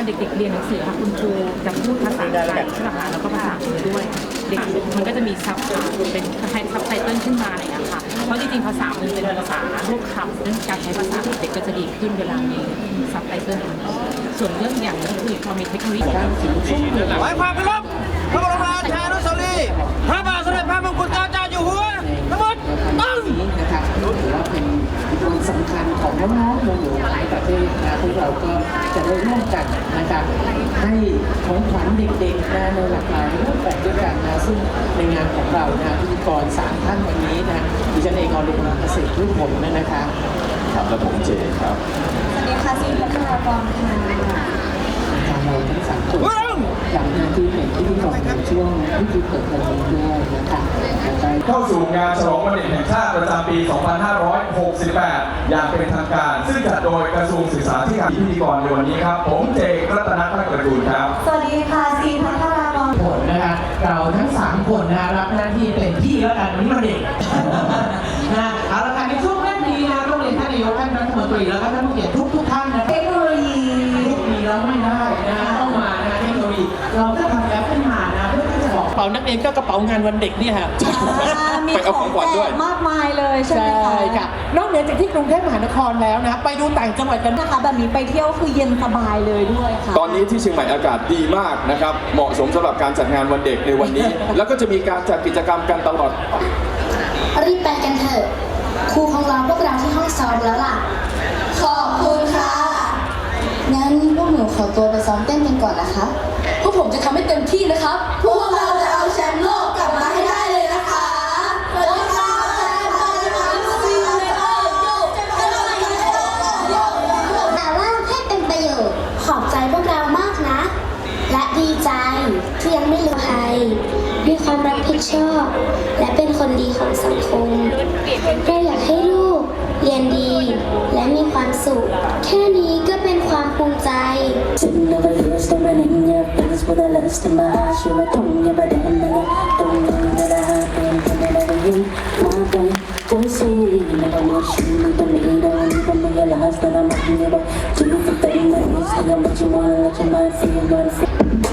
เวลาเด็กๆเรียนหนังสือค่ะคุณครูจะพูดภาษาไทยใช่ไหมคะแล้วก็ภาษาอังกฤษด้วย เด็กมันก็จะมีซับเป็นคล้ายๆซับไตเติลขึ้นมาอะไรอย่างเงี้ยค่ะเพราะจริงๆภาษามันเป็นภาษารูปคำเรื่องการใช้ภาษาเด็กก็จะดีขึ้นเวลามีซับไตเติลส่วนเรื่องอย่างนี้คือพอมีเทคโนโลยีการสื่อสารไว้ความเคารพพระบรมราชานุสาวรีย์พระบาทสมเด็จพระมงกุฎเกล้าเจ้าอยู่หัวทั้งหมดตั้ง นี้นะครับถือว่าเป็นวันสำคัญ ของน้องๆหนูๆหลายประเทศนะพวกเราก็จะได้ร่วมกันนะครับให้ของขวัญเด็กๆนะในหลากหลายรูปแบบด้วยกันนะซึ่งในงานของเรานะพิธีกรสามท่านวันนี้นะดิฉันเองอาลงมาเกษตรรูปผมเนี่ยนะคะครับและผมเจครับสวัสดีค่ะซีพัฒนากรค่ะ เราทั้งสามคนรับหน้าที่เป็นพิธีกรในช่วงพิธีเปิดวันนี้ด้วยนะคะแล้วก็เข้าสู่งานฉลองวันเด็กแห่งชาติประจำปี 2568 อย่างเป็นทางการ ซึ่งจัดโดยกระทรวงศึกษาธิการพิธีกรในวันนี้ครับ ผมเจกรัตนพัฒน์กระกูลครับ สวัสดีค่ะซีพัฒนากรผลนะคะเราทั้ง 3 คนนะรับหน้าที่เป็นพี่แล้วกันวันนี้เราเด็กนะเอาละค่ะในช่วงแรกนี้นะโรงเรียนท่านนายกท่านรัฐมนตรีแล้วก็ท่านผู้เกียรติทุกทุกๆท่าน เราก็ทำแอปขึ้นมานะเพื่อที่จะบอก กระเป๋านักเรียนก็กระเป๋างานวันเด็กเนี่ยฮะมีไปเอาของขวัญด้วยแจกมากมายเลยใช่ไหมใช่คะค่ะ นอกเหนือจากที่กรุงเทพมหานครแล้วนะ ไปดูต่างจังหวัดกันนะคะแบบนี้ไปเที่ยวคือเย็นสบายเลยด้วยค่ะ ตอนนี้ที่เชียงใหม่อากาศดีมากนะครับ เหมาะสมสำหรับการจัดงานวันเด็กในวันนี้ แล้วก็จะมีการจัดกิจกรรมกันตลอด รีบไปกันเถอะครูของเราพวกเราที่ห้องซ้อมแล้วล่ะ ขอบคุณค่ะ งั้นพวกหนูขอตัวไปซ้อมเต้นกันก่อนนะคะพ วกผมจะทำให้เต็มที่นะครับ พวกเราจะเอาแชมป์โลกกลับมาให้ได้เลยนะคะสวัสดีค่ะแต่ว่าให้เป็นประโยชน์ขอบใจพวกเรามากนะ และดีใจที่ยังไม่ลืมใครมีความรับผิดชอบ และเป็นคนดีของสังคมเราอยากให้ลูก เรียนดี และมีความสุข แค่นี้ก็เป็น ความภูมิใจ Sitting over here, staring in your face with a lust in my eyes. You're a tongue, you're a damn minute. Don't know that I have been coming over you. My boy, don't say you never want you. Don't need don't even realize that I'm not here. But do you think that you know this? Think I'm what you want, let your mind feel, mind feel.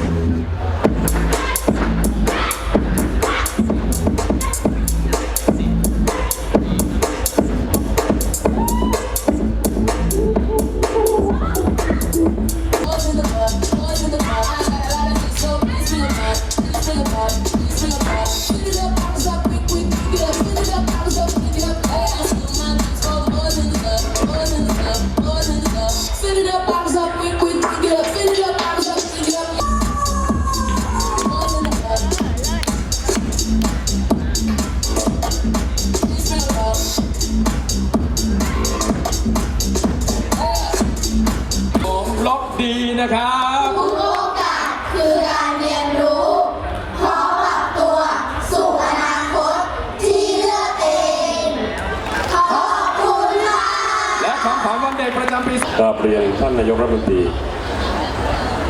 ประจำปีกราบเรียนท่านนายกรัฐมนตรี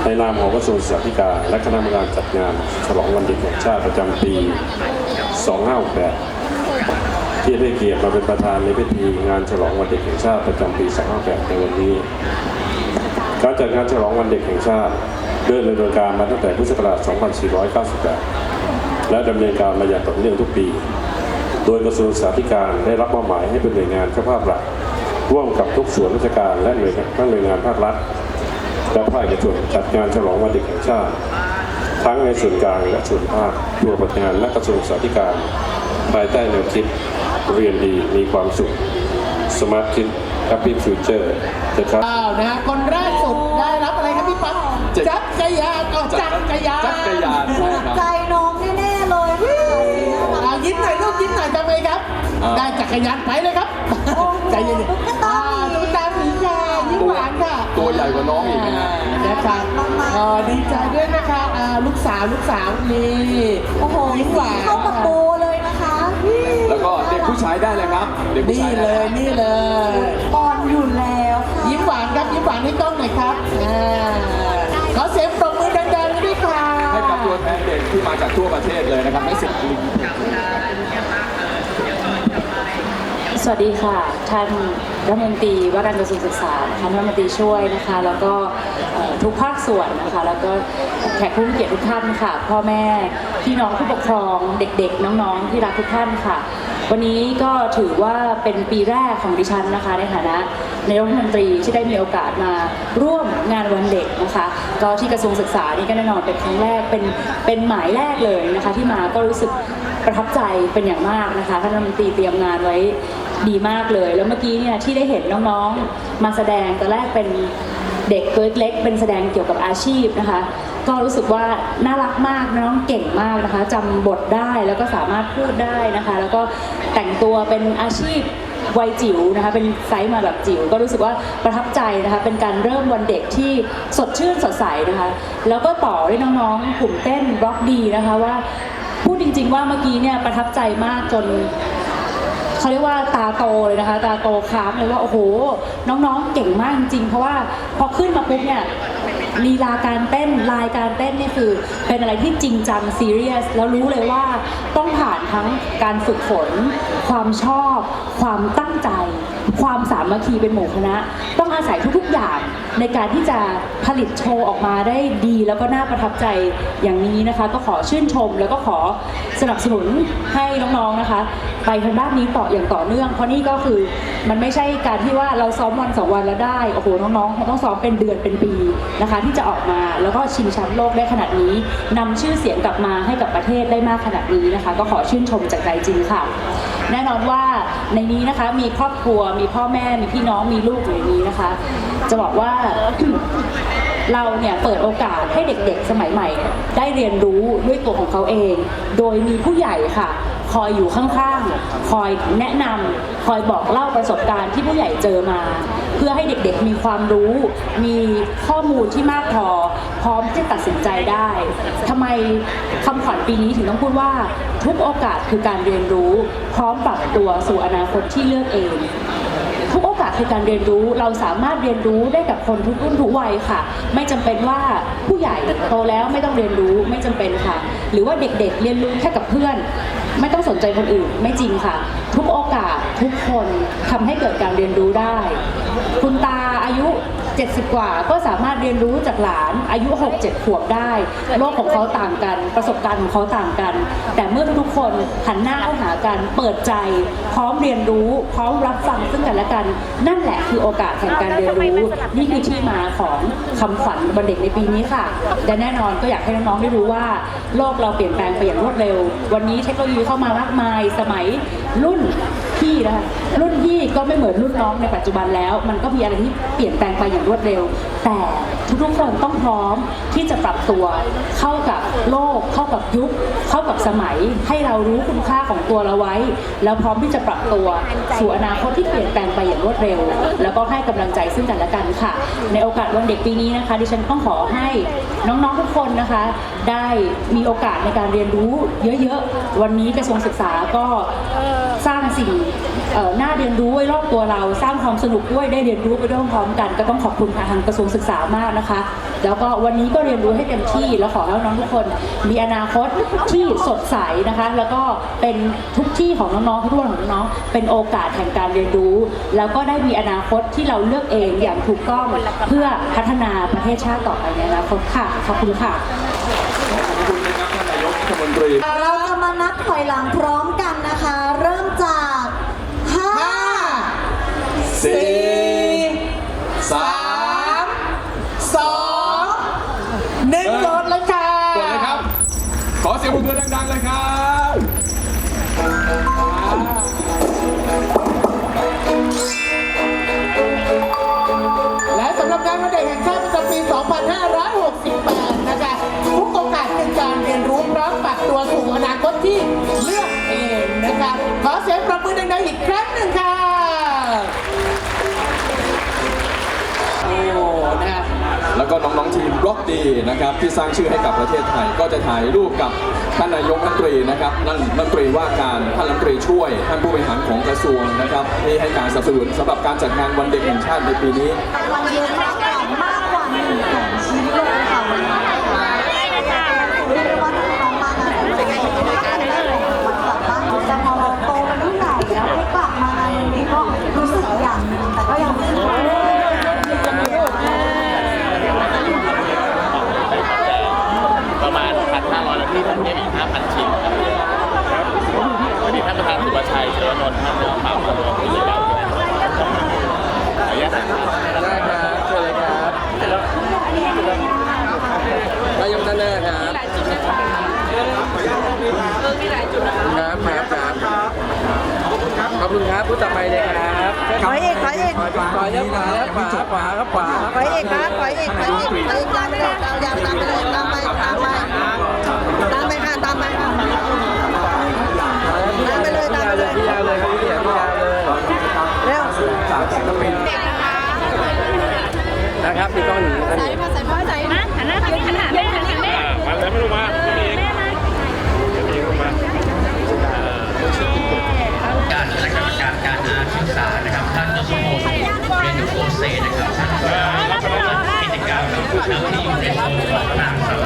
ในนามของกระทรวงศึกษาธิการและคณะกรรมการจัดงานฉลองวันเด็กแห่งชาติประจำปี 2568 ที่ได้เกียรติมาเป็นประธานในพิธีงานฉลองวันเด็กแห่งชาติประจำปี 2568 ในวันนี้ การจัดงานฉลองวันเด็กแห่งชาติเริ่มดำเนินการมาตั้งแต่พุทธศักราช 2498 และดำเนินการมาอย่างต่อเนื่องทุกปี โดยกระทรวงศึกษาธิการได้รับมอบหมายให้เป็นหน่วยงานเจ้าภาพหลัก ร่วมกับทุกส่วนราชการและหน่วยทั้งหน่วยงานภาครัฐ และภาคเอกชนจัดงานฉลองวันเด็กแห่งชาติ ทั้งในส่วนกลางและส่วนภาคทั่วประเทศและกระทรวงศึกษาธิการ ภายใต้แนวคิดเรียนดีมีความสุข Smart Kid Happy Future นะครับอ้าวนะฮะคนแรกสุดได้รับอะไรครับพี่ปั๊บจักจักรยานก็จักรยานจักรยานใช่ครับใจน้อง ได้จักรยานไปเลยครับใจเย็นๆอ่าตุ๊กตาหมีค่ะยิ้มหวานค่ะตัวใหญ่กว่าน้องอีกนะฮะเดี๋ยวนะคะเออดีใจด้วยนะคะอ่าลูกสาวลูกสาวนี่โอ้โหยิ้มหวานเข้ากับโบเลยนะคะ แล้วก็เด็กผู้ชายได้เลยครับเด็กผู้นี่ชายเลได้ยนี่เลยอ่อนอยู่แล้วค่ะยิ้มหวานครับยิ้มหวานให้กล้องหน่อยครับอ่าขอเสียงปรบมือดังๆด้วยค่ะให้กับตัวแทนเด็กที่มาจากทั่วประเทศเลยนะครับไม่สิบส วัสดีค่ะ ท่านรัฐมนตรีว่าการกระทรวงศึกษาท่านรัฐมนตรีช่วยนะคะ แล้วก็ทุกภาคส่วนนะคะ แล้วก็แขกผู้มีเกียรติทุกท่านค่ะ พ่อแม่พี่น้องผู้ปกครองเด็กๆ น้องๆที่รักทุกท่านค่ะ วันนี้ก็ถือว่าเป็นปีแรกของดิฉันนะคะในฐานะนายกรัฐมนตรีที่ได้มีโอกาสมาร่วมงานวันเด็กนะคะ ก็ที่กระทรวงศึกษานี่ก็แน่นอนเป็นครั้งแรกเป็นเป็นหมายแรกเลยนะคะ ที่มาก็รู้สึกประทับใจเป็นอย่างมากนะคะท่านรัฐมนตรีเตรียมงานไว้ ดีมากเลย แล้วเมื่อกี้เนี่ยที่ได้เห็นน้องๆ มาแสดงตอนแรกเป็นเด็กตัวเล็กๆเป็นแสดงเกี่ยวกับอาชีพนะคะ ก็รู้สึกว่าน่ารักมากน้องเก่งมากนะคะจำบทได้แล้วก็สามารถพูดได้นะคะ แล้วก็แต่งตัวเป็นอาชีพวัยจิ๋วนะคะเป็นไซส์มาแบบจิ๋วก็รู้สึกว่าประทับใจนะคะเป็นการเริ่มวันเด็กที่สดชื่นสดใสนะคะ แล้วก็ต่อด้วยน้องๆกลุ่มเต้นร็อกดีนะคะว่าพูดจริง ๆ ว่าเมื่อกี้เนี่ยประทับใจมากจน เขาเรียกว่าตาโตเลยนะคะ ตาโตค้างเลยว่าโอ้โห น้องๆเก่งมากจริงๆ เพราะว่าพอขึ้นมาปุ๊บเนี่ยลีลาการเต้นลายการเต้นนี่คือเป็นอะไรที่จริงจังซีเรียสแล้วรู้เลยว่าต้องผ่านทั้งการฝึกฝน ความชอบ ความตั้งใจ ความสามัคคีเป็นหมู่คณะ ต้องอาศัยทุกๆอย่าง ในการที่จะผลิตโชว์ออกมาได้ดีแล้วก็น่าประทับใจอย่างนี้นะคะ ก็ขอชื่นชมแล้วก็ขอสนับสนุนให้น้องๆนะคะ ไปทางด้านนี้ต่ออย่างต่อเนื่อง เพราะนี่ก็คือมันไม่ใช่การที่ว่าเราซ้อมวันสองวันแล้วได้โอ้โหน้องๆเขาต้องซ้อมเป็นเดือนเป็นปีนะคะ ที่จะออกมาแล้วก็ชิงแชมป์โลกได้ขนาดนี้นำชื่อเสียงกลับมาให้กับประเทศได้มากขนาดนี้นะคะ ก็ขอชื่นชมจากใจจริงค่ะ แน่นอนว่าในนี้นะคะมีครอบครัวมีพ่อแม่มีพี่น้องมีลูกอยู่ในนี้นะคะ จะบอกว่า เราเนี่ยเปิดโอกาสให้เด็กๆ สมัยใหม่ ได้เรียนรู้ด้วยตัวของเขาเอง โดยมีผู้ใหญ่ค่ะ คอยอยู่ข้างๆ คอยแนะนำคอยบอกเล่าประสบการณ์ที่ผู้ใหญ่เจอมา พื่อให้เด็กๆมีความรู้ มีข้อมูลที่มากพอ พร้อมที่จะตัดสินใจได้ทำไมคำขวัญปีนี้ถึงต้องพูดว่า ทุกโอกาสคือการเรียนรู้ พร้อมปรับตัวสู่อนาคตที่เลือกเองทุกโอกาสคือการเรียนรู้เราสามารถเรียนรู้ได้กับคนทุกรุ่นทุกวัยค่ะ ไม่จำเป็นว่าผู้ใหญ่โตแล้วไม่ต้องเรียนรู้ไม่จำเป็นค่ะ หรือว่าเด็กๆ เรียนรู้แค่กับเพื่อน ไม่ต้องสนใจคนอื่นไม่จริงค่ะ ทุกโอกาสทุกคนทำให้เกิดการเรียนรู้ได้ คุณตาอายุ 70 กว่า ก็สามารถเรียนรู้จากหลานอายุ 6 7 ขวบได้ โลกของเขาต่างกัน ประสบการณ์ของเขาต่างกัน แต่เมื่อทุกคนหันหน้าเข้าหากันเปิดใจ พร้อมเรียนรู้ พร้อมรับฟังซึ่งกันและกัน นั่นแหละคือโอกาสแห่งการเรียนรู้นี่คือที่มาของคำขวัญวันเด็กในปีนี้ค่ะและแน่นอนก็อยากให้น้องๆได้รู้ว่า โลกเราเปลี่ยนแปลงไปอย่างรวดเร็ว วันนี้เทคโนโลยีเข้ามามากมายสมัยรุ่น พี่นะคะรุ่นพี่ก็ไม่เหมือนรุ่นน้องในปัจจุบันแล้ว มันก็มีอะไรที่เปลี่ยนแปลงไปอย่างรวดเร็ว แต่ทุกๆคนต้องพร้อมที่จะปรับตัวเข้ากับโลก เข้ากับยุค เข้ากับสมัย ให้เรารู้คุณค่าของตัวเราไว้ แล้วพร้อมที่จะปรับตัวสู่อนาคตที่เปลี่ยนแปลงไปอย่างรวดเร็ว แล้วก็ให้กำลังใจซึ่งกันและกันค่ะ ในโอกาสวันเด็กปีนี้นะคะ ดิฉันต้องขอให้น้องๆทุกคนนะคะ ได้มีโอกาสในการเรียนรู้เยอะๆ วันนี้กระทรวงศึกษาก็สร้างสิ่งเอ่อน่าเรียนรู้ไว้รอบตัวเรา สร้างความสนุกด้วยได้เรียนรู้ไปด้วยพร้อมๆกัน ก็ต้องขอบคุณทางกระทรวงศึกษามากนะคะ แล้วก็วันนี้ก็เรียนรู้ให้เต็มที่แล้วขอให้น้องๆทุกคนมีอนาคตที่สดใสนะคะ แล้วก็เป็นทุกที่ของน้องๆทุกวันของน้องๆเป็นโอกาสแห่งการเรียนรู้ แล้วก็ได้มีอนาคตที่เราเลือกเองอย่างถูกต้องเพื่อพัฒนาประเทศชาติต่อไปในอนาคตค่ะขอบคุณค่ะขอบคุณนะครับท่านนายกรัฐมนตรีเราจะมานับถอยหลังพร้อมกันนะคะ เริ่มจากห้า สี่สามสองหนึ่งกดเลยค่ะกดเลยครับ ขอเสียงปรบมือดังๆเลยครับและสำหรับงานวันเด็กแห่งชาติประจำปี 2568 นะคะทุกโอกาสเป็นการเรียนรู้พร้อมปรับตัวสู่อนาคตที่เลือกเองนะคะ ขอเสียงปรบมือดังๆอีกครั้งหนึ่งค่ะ แล้วก็น้องๆทีมบล็อกดีนะครับที่สร้างชื่อให้กับประเทศไทย ก็จะถ่ายรูปกับท่านนายกรัฐมนตรีนะครับนั่นรัฐมนตรีว่าการท่านรัฐมนตรีช่วย ท่านผู้บริหารของกระทรวงนะครับที่ให้การสนับสนุนสำหรับการจัดงานวันเด็กแห่งชาติในปีนี้ ต่อไปเลยครับขออีกขออีกขวาครับขวาครับขวาขวาครับขวาขออีกครับขออีกขออีกขออีกตามไปเลยตามยามตามไปเลยตามไปตามไปตามไปค่ะตามไปค่ะตามไปเลยตามไปเลยพี่ยาวเลยครับพี่ยาวเลยเร็วจากศิลปินนะครับพี่ก้อน แล้ววันนี้อยู่ในห้องปฏิบัติการ